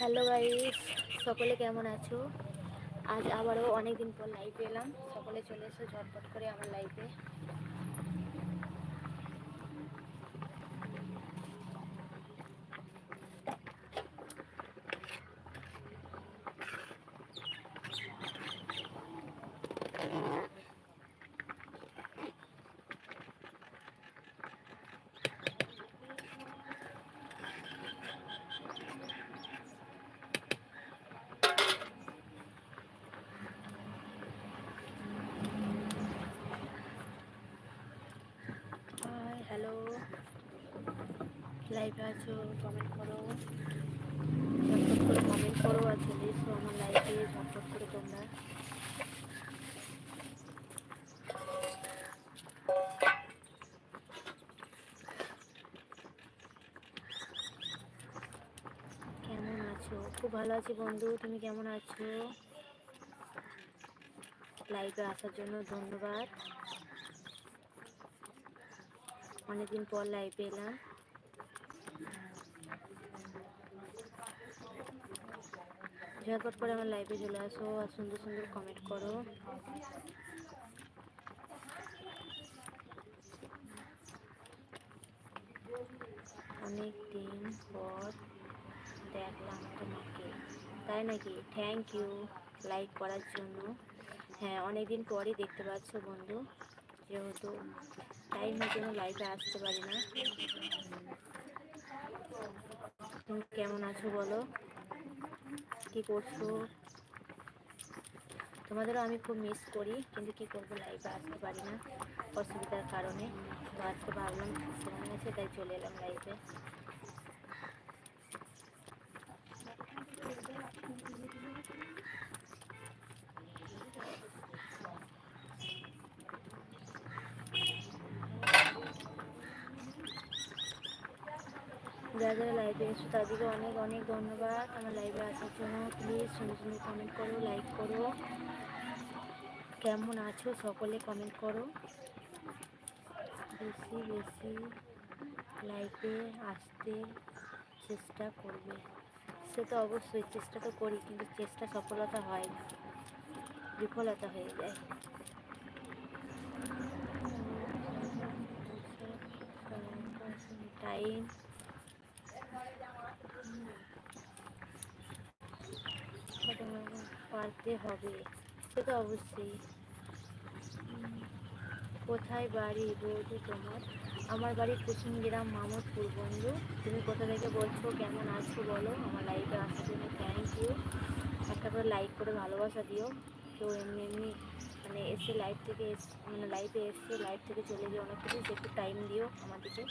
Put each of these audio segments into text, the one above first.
Hello guys, সকলে কেমন আছো? আজ আবারও অনেকদিন পর লাইভে এলাম। সকলে চলে এসো ঝটপট করে আমার লাইভে হাই হ্যালো লাইভে আছো কমেন্ট করো। করে কমেন্ট করো এসো আমার লাইফে ঝটপট করে তোমরা। কেমন আছো? খুব ভালো আছি বন্ধু, তুমি কেমন আছো? লাইভে আসার জন্য ধন্যবাদ। অনেকদিন পর লাইভে এলাম। ঝটপট করে আমার লাইভে চলে আসো আর সুন্দর সুন্দর কমেন্ট করো। অনেক দিন পর দেখলাম তোমাকে। তাই নাকি? থ্যাংক ইউ লাইক করার জন্য। হ্যাঁ অনেক দিন পরই দেখতে পাচ্ছ বন্ধু। যেহেতু টাইমের জন্য লাইভে আসতে পারি না। তুমি কেমন আছো বলো? কি করছ? তোমাদেরও আমি খুব মিস করি, কিন্তু কি করব লাইভে আসতে পারি না অসুবিধার কারণে। তো আজকে ভাবলাম আছে, তাই চলে এলাম লাইভে যারা এসো তাদেরকে অনেক অনেক ধন্যবাদ আমার লাইভে আসার জন্য প্লিজ সুন্দর সুন্দর কমেন্ট করো লাইক করো কেমন আছো সকলে কমেন্ট করো বেশি বেশি লাইভে আসতে চেষ্টা করবে সে তো অবশ্যই চেষ্টা তো করি কিন্তু চেষ্টা সফলতা হয় না বিফলতা হয়ে যায় টাইম পারতে হবে, সে তো অবশ্যই। কোথায় বাড়ি বৌদি তোমার? আমার বাড়ি কুসুমগ্রাম মামদপুর বন্ধু তুমি কোথা থেকে বলছো, কেমন আছো বলো? আমার লাইফে আসার জন্য থ্যাংক ইউ একটা করে লাইক করে ভালোবাসা দিও। কেউ এমনি এমনি মানে এসে লাইভ থেকে এস- মানে লাইভে এসে লাইভ থেকে চলে যেও অনেক কিছু একটু টাইম দিও আমাদেরকে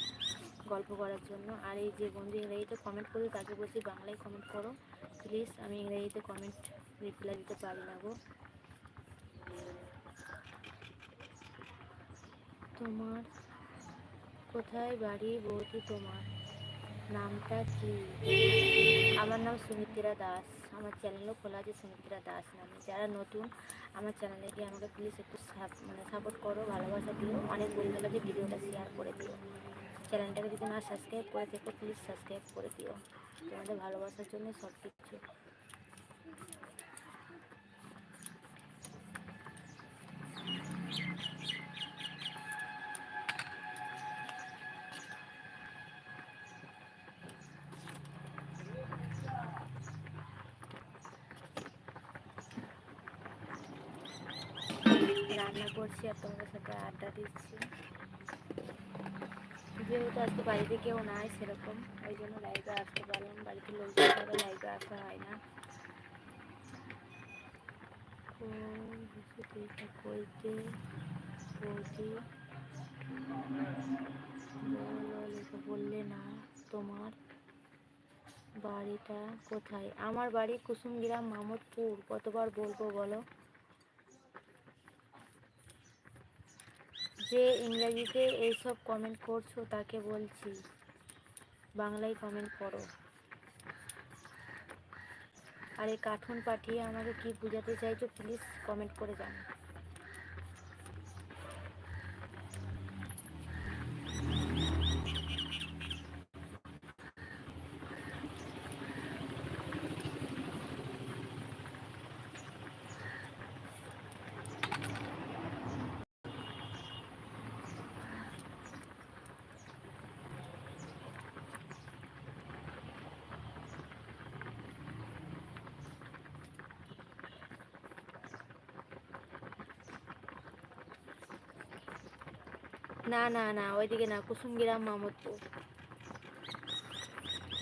গল্প করার জন্য। আর এই যে বন্ধু ইংরেজিতে কমেন্ট করবে, তাকে বলছি বাংলায় কমেন্ট করো। প্লিজ আমি ইংরেজিতে কমেন্ট রিপ্লাই দিতে পারি না গো। তোমার কোথায় বাড়ি বৌদি তোমার? নামটা কি? আমার নাম সুমিত্রা দাস। আমার চ্যানেলও খোলা আছে সুমিত্রা দাস নামে। যারা নতুন, আমার চ্যানেলে গিয়ে আমাকে প্লিজ একটু মানে সাপোর্ট করো, ভালোবাসা দিও। অনেক বন্ধুর ভিডিওটা শেয়ার করে দিও। চ্যানেলটাকে যদি না সাবস্ক্রাইব করে থেকো প্লিজ সাবস্ক্রাইব করে দিও। তোমাদের ভালোবাসার জন্য সব কিছু রান্না করছি, আর তোমাদের সাথে আড্ডা দিচ্ছি। যেহেতু আজকে বাড়িতে কেউ নাই সেরকম, ওই জন্য লাইভে আসতে পারলাম বাড়িতে লোকজন লাইভে আসা হয় না। বললে না, তোমার বাড়িটা কোথায়? আমার বাড়ি কুসুমগ্রাম, মামদপুর। কতবার বলব বলো? যে ইংরাজিতে এইসব কমেন্ট করছ, তাকে বলছি, বাংলায় কমেন্ট করো। আর এই কার্টুন পাঠিয়ে আমাকে কি বোঝাতে চাইছো প্লিজ কমেন্ট করে জানাও। না না না ওইদিকে না কুসুমগিরাম মামদপুর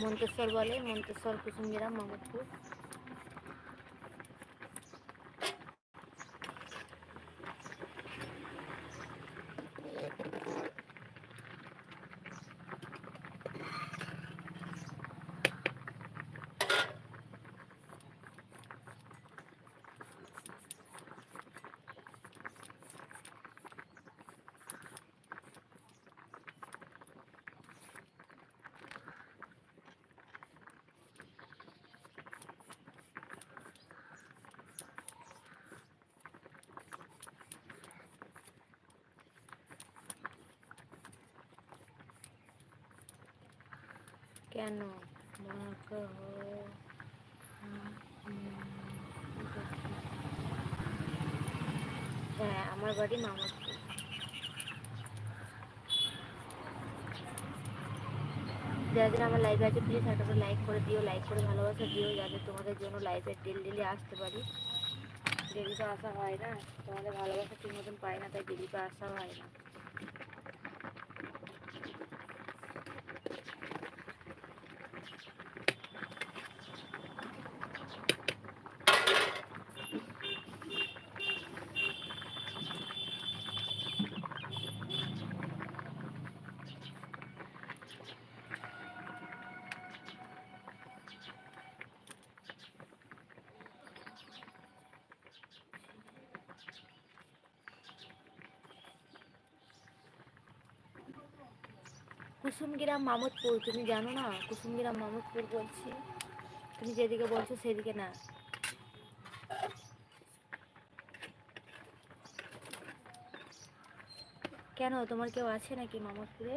মন্তেশ্বর বলে মন্তেশ্বর কুসুমগিরাম মামদপুর কেন? হ্যাঁ আমার বাড়ি মামাপুর যারা আমার লাইভে আছে প্লিজ একটা করে লাইক করে দিও লাইক করে ভালোবাসা দিও, যাতে তোমাদের জন্য লাইভে ডেলি ডেলি আসতে পারি। ডেলি তো আসা হয় না, তোমাদের ভালোবাসা ঠিক মতন পাই না, তাই ডেলি তো আসা হয় না। কুসুমগ্রাম মামদপুর তুমি জানো না? কুসুমগ্রাম মামদপুর বলছি। তুমি যেদিকে বলছো সেদিকে না। কেন, তোমার কেউ আছে নাকি মামদপুরে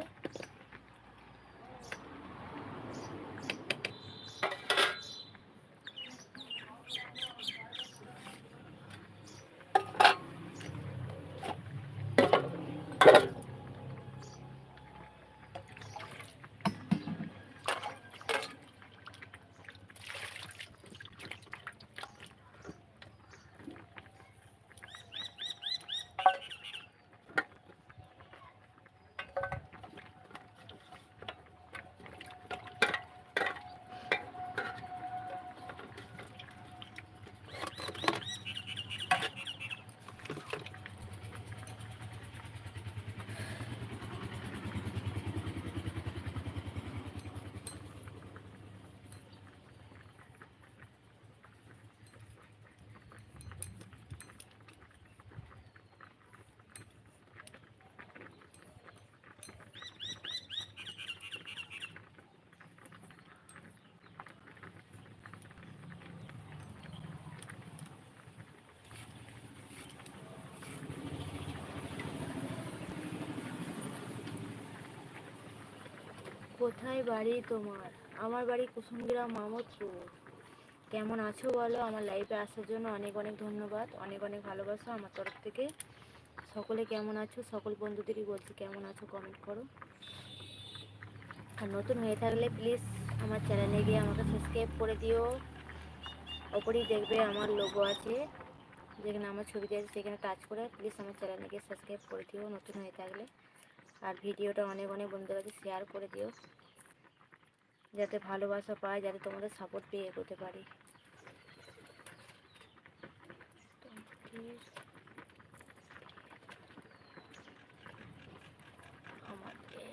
কোথায় বাড়ি তোমার? আমার বাড়ি কুসুমগ্রাম মামদপুর কেমন আছো বলো? আমার লাইফে আসার জন্য অনেক অনেক ধন্যবাদ। অনেক অনেক ভালোবাসা আমার তরফ থেকে। সকলে কেমন আছো? সকল বন্ধুদেরই বলছি কেমন আছো কমেন্ট করো। আর নতুন হয়ে থাকলে প্লিজ আমার চ্যানেলে গিয়ে আমাকে সাবস্ক্রাইব করে দিও। ওপরেই দেখবে আমার লোগো আছে। যেখানে আমার ছবিটি আছে, সেখানে টাচ করে প্লিজ আমার চ্যানেলে গিয়ে সাবস্ক্রাইব করে দিও নতুন হয়ে থাকলে। আর ভিডিওটা অনেক অনেক বন্ধুদের কাছে শেয়ার করে দিও। যাতে ভালোবাসা পায় যাতে তোমাদের সাপোর্ট পেয়ে এগোতে পারি আমাদের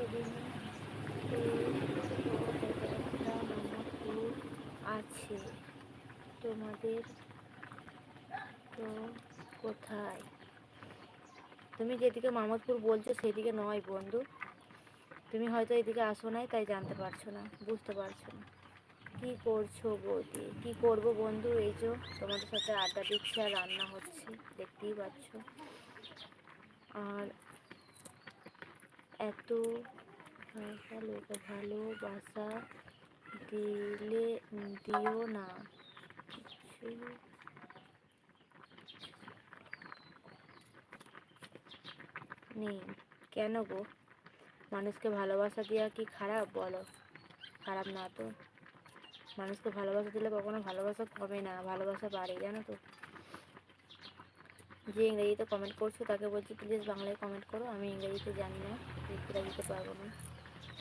এদিনে একটা মামাপুর আছে তোমাদের তো কোথায় তুমি যেদিকে মামদপুর বলছো, সেদিকে নয় বন্ধু। তুমি হয়তো এদিকে আসো নাই, তাই জানতে পারছ না, বুঝতে পারছ না। কি করছ বৌদি? কি করব বন্ধু? এই যে তোমাদের সাথে আড্ডা দিচ্ছি আর রান্না হচ্ছে, দেখতেই পাচ্ছ। আর এত ভালো ভালোবাসা দিলে দিও না। কিছু নেই। কেন গো? মানুষকে ভালোবাসা দেওয়া কি খারাপ? বলো। খারাপ না তো। মানুষকে ভালোবাসা দিলে কখনো ভালোবাসা কমে না। ভালোবাসা বাড়ে, জানো তো। যে ইংরেজিতে কমেন্ট করছ, তাকে বলছি প্লিজ বাংলায় কমেন্ট করো। আমি ইংরেজিতে জানি না। রিপ্লাই দিতে পারব না।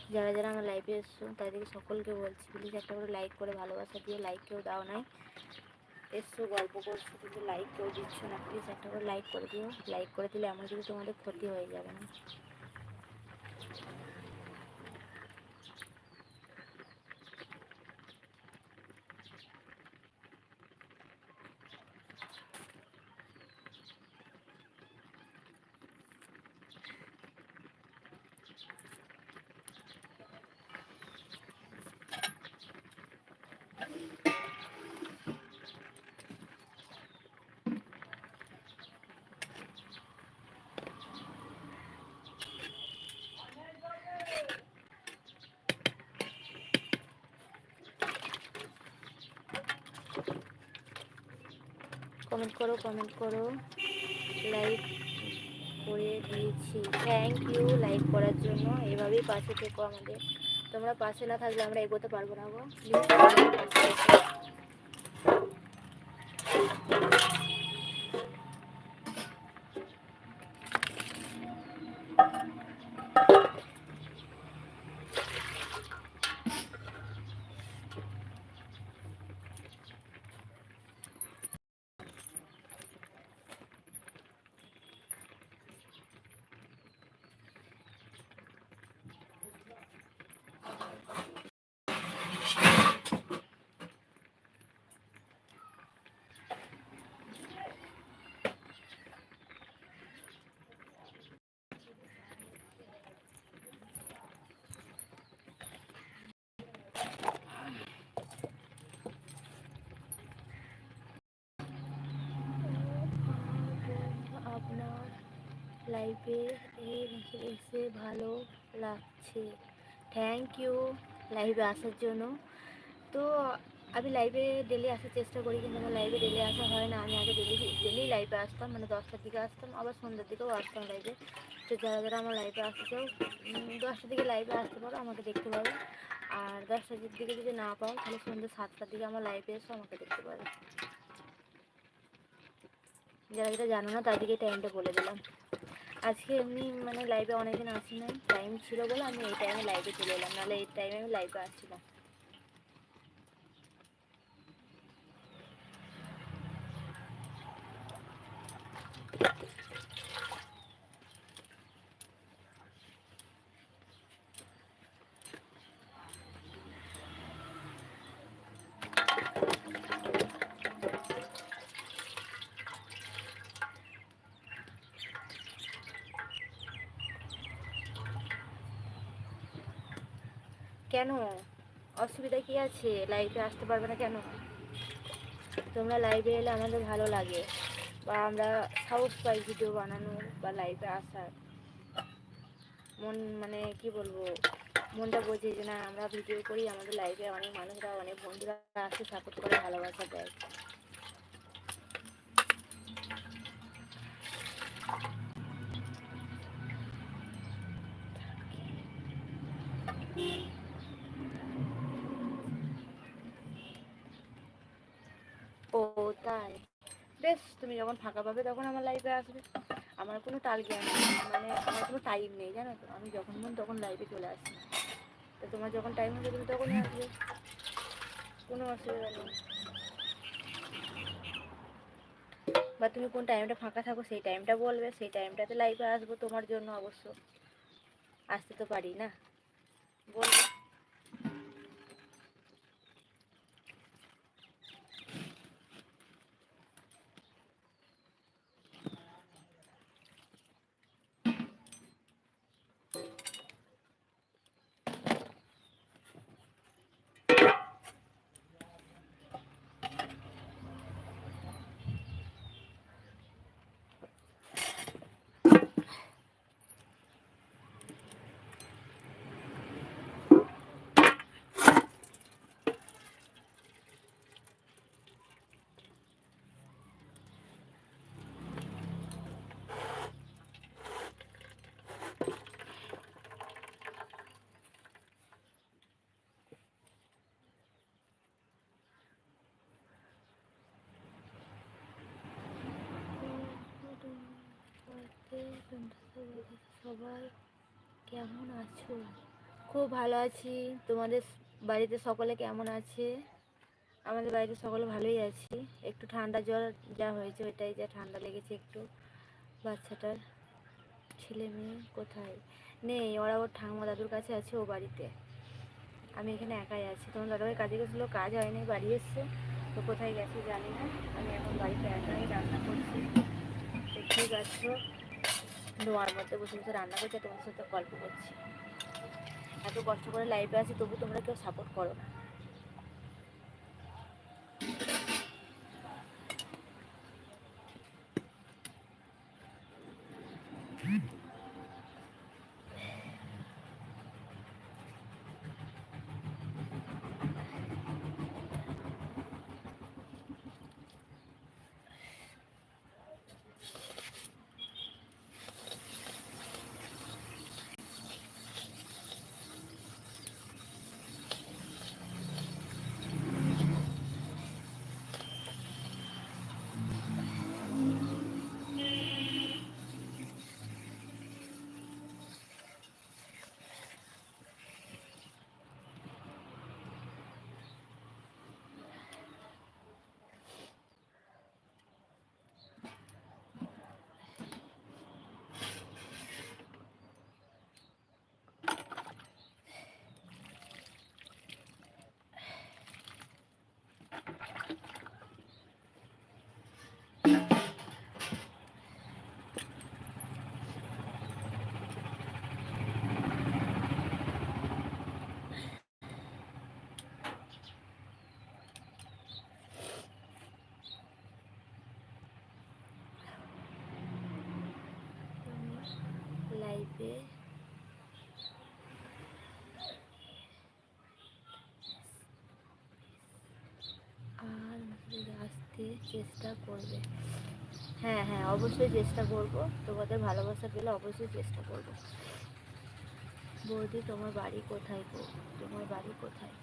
যারা যারা আমার লাইভে এসছো, তাদেরকে সকলকে বলছি প্লিজ একটা করে লাইক করে ভালোবাসা দিয়ে লাইক কেউ দাও নাই। এসছো গল্প করছ, কিন্তু লাইক করে দিচ্ছ না। প্লিজ একটা করে লাইক করে দিও। লাইক করে দিলে এমন যদি তোমাদের ক্ষতি হয়ে যাবে না। কমেন্ট করো কমেন্ট করো। লাইক করে দিয়েছি। থ্যাংক ইউ লাইক করার জন্য। এভাবেই পাশে থেকো আমাদের। তোমরা পাশে না থাকলে আমরা এগোতে পারব না গো। প্লিজ লাইভে এসে ভালো লাগছে। থ্যাংক ইউ লাইভে আসার জন্য। তো আমি লাইভে ডেলি আসার চেষ্টা করি, কিন্তু আমার লাইভে ডেলি আসা হয় না। আমি আগে ডেলি ডেলি লাইভে আসতাম মানে দশটার দিকে আসতাম, আবার সন্ধ্যার দিকেও আসতাম লাইভে তো যারা যারা আমার লাইভে আসতে চাও দশটার দিকে লাইভে আসতে পারো, আমাকে দেখতে পারো। আর দশটার দিকে যদি না পাও, তাহলে সন্ধ্যে সাতটার দিকে আমার লাইভে এসো, আমাকে দেখতে পারো। যারা যেটা জানো না, তাদেরকে টাইমটা বলে দিলাম। আজকে এমনি মানে লাইভে অনেকদিন আসি নাই টাইম ছিল বলে আমি এই টাইমে লাইভে চলে এলাম, নাহলে এই টাইমে আমি লাইভে আসছিলাম। কেন? অসুবিধা কি আছে? লাইভে আসতে পারবে না কেন? তোমরা লাইভে এলে আমাদের ভালো লাগে। বা আমরা সাহস পাই ভিডিও বানানো বা লাইভে আসার। মন মানে কি বলব? মনটা বোঝে যে না, আমরা ভিডিও করি, আমাদের লাইভে অনেক মানুষরা, অনেক বন্ধুরা আসে সাপোর্ট করে, ভালোবাসা দেয় ও তাই বেশ তুমি যখন ফাঁকা পাবে তখন আমার লাইভে আসবে। আমার কোনো নেই মানে আমার কোনো টাইম নেই, জানো তো? আমি যখন মন তখন লাইভে চলে আসি। তো তোমার যখন টাইম হবে, তুমি তখনই আসবে। কোনো অসুবিধা নেই। বা তুমি কোন টাইমটা ফাঁকা থাকো, সেই টাইমটা বলবে। সেই টাইমটাতে লাইভে আসব তোমার জন্য অবশ্য। আসতে তো পারি না। বলবে। সবাই কেমন আছো? খুব ভালো আছি। তোমাদের বাড়িতে সকলে কেমন আছে? আমাদের বাড়িতে সকলে ভালোই আছি। একটু ঠান্ডা জ্বর যা হয়েছে ওইটাই যা ঠান্ডা লেগেছে একটু। বাচ্চাটার ছেলে মেয়ে কোথায়? নেই, ওরা ওর ঠাকুমা দাদুর কাছে আছে ও বাড়িতে। আমি এখানে একাই আছি। তোমার দাদাভাই কাজে গেছিল, কাজ হয়নি, বাড়ি এসছে। তো কোথায় গেছে জানি না। আমি এখন বাড়িতে একাই রান্না করছি। দেখতেই পাচ্ছ। ধোঁয়ার মধ্যে বসে বসে রান্না করছি তোমার সাথে গল্প করছি। এত কষ্ট করে লাইফে আছি, তবু তোমরা কেউ সাপোর্ট করো না লাইফে আর আসতে চেষ্টা করবে। হ্যাঁ হ্যাঁ অবশ্যই চেষ্টা করব। তোমাদের ভালোবাসা পেলে অবশ্যই চেষ্টা করব। বৌদি, তোমার বাড়ি কোথায় গো? তোমার বাড়ি কোথায়?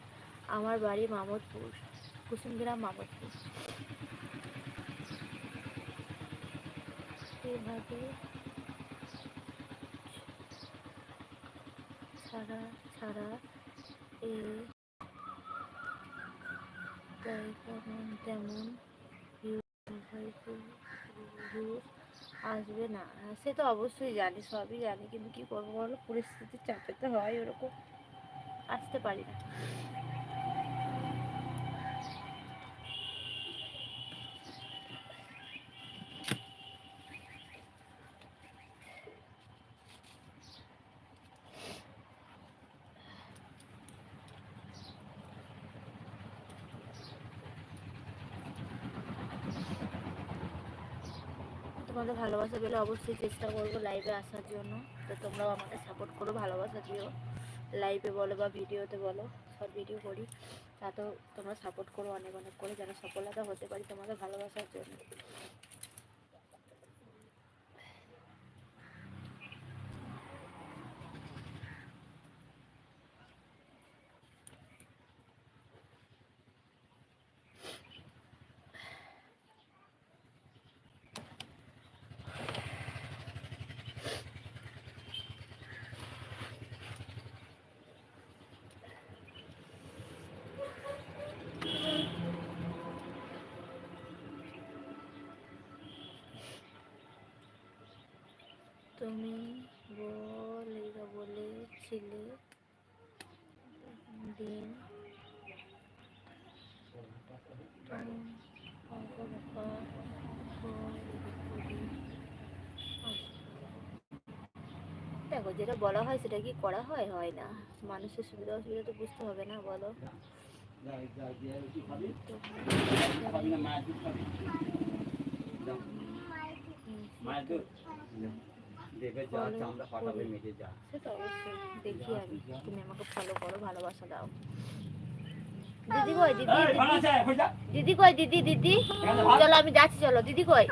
আমার বাড়ি মামদপুর কুসুমগ্রাম মামদপুর এভাবে ছাড়া ছাড়া এই তেমন ভিউজ আসবে না। সে তো অবশ্যই জানি, সবই জানি, কিন্তু কি করব বলো? পরিস্থিতি চাপে তো হয় ওরকম। আসতে পারি না। তোমাদের ভালোবাসা পেলে অবশ্যই চেষ্টা করব লাইভে আসার জন্য। তো তোমরাও আমাকে সাপোর্ট করো, ভালোবাসা দিও। লাইভে বলো বা ভিডিওতে বলো, সব ভিডিও করি। তাতেও তোমরা সাপোর্ট করো অনেক অনেক করে যেন সফলতা হতে পারি তোমাদের ভালোবাসার জন্য তুমি বলেগা বলেছিলে দিন দেখো যেটা বলা হয় সেটা কি করা হয়? হয় না। মানুষের সুবিধা অসুবিধা তো বুঝতে হবে না বলো। দেখি আমি। তুমি আমাকে ফলো করো ভালোবাসা দাও। দিদি কই? দিদি দিদি। দিদি কই? দিদি দিদি। চলো আমি যাচ্ছি চলো। দিদি কই?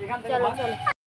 থেকে চলো চলো।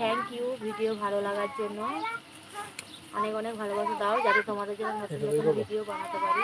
থ্যাংক ইউ ভিডিও ভালো লাগার জন্য। অনেক অনেক ভালোবাসা দাও যাতে তোমাদের জন্য নতুন নতুন ভিডিও বানাতে পারি।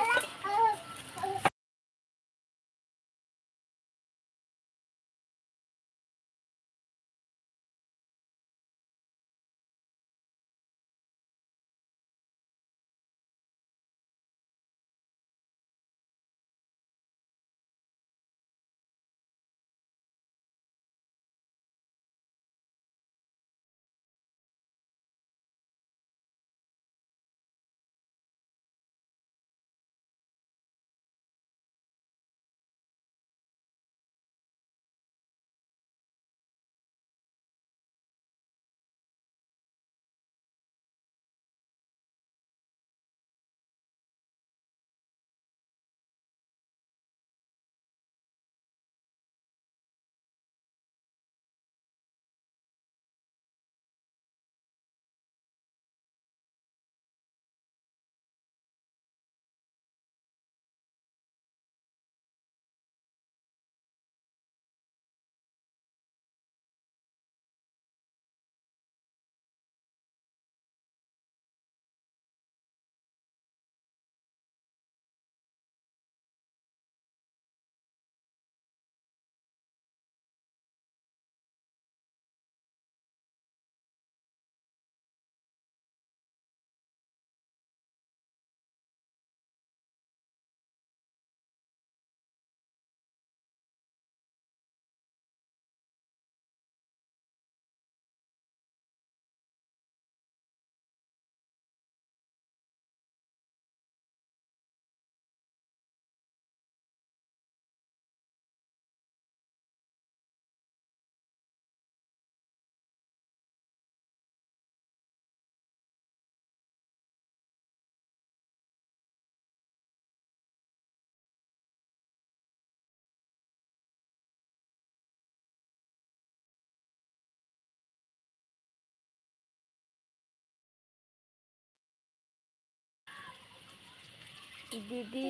দিদি,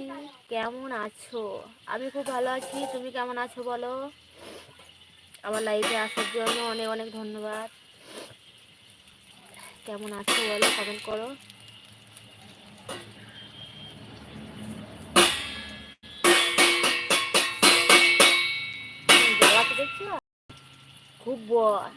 কেমন আছো? আমি খুব ভালো আছি। তুমি কেমন আছো বলো? আমার লাইফে আসার জন্য অনেক অনেক ধন্যবাদ। কেমন আছো বলো? কমেন্ট করো। খুব বর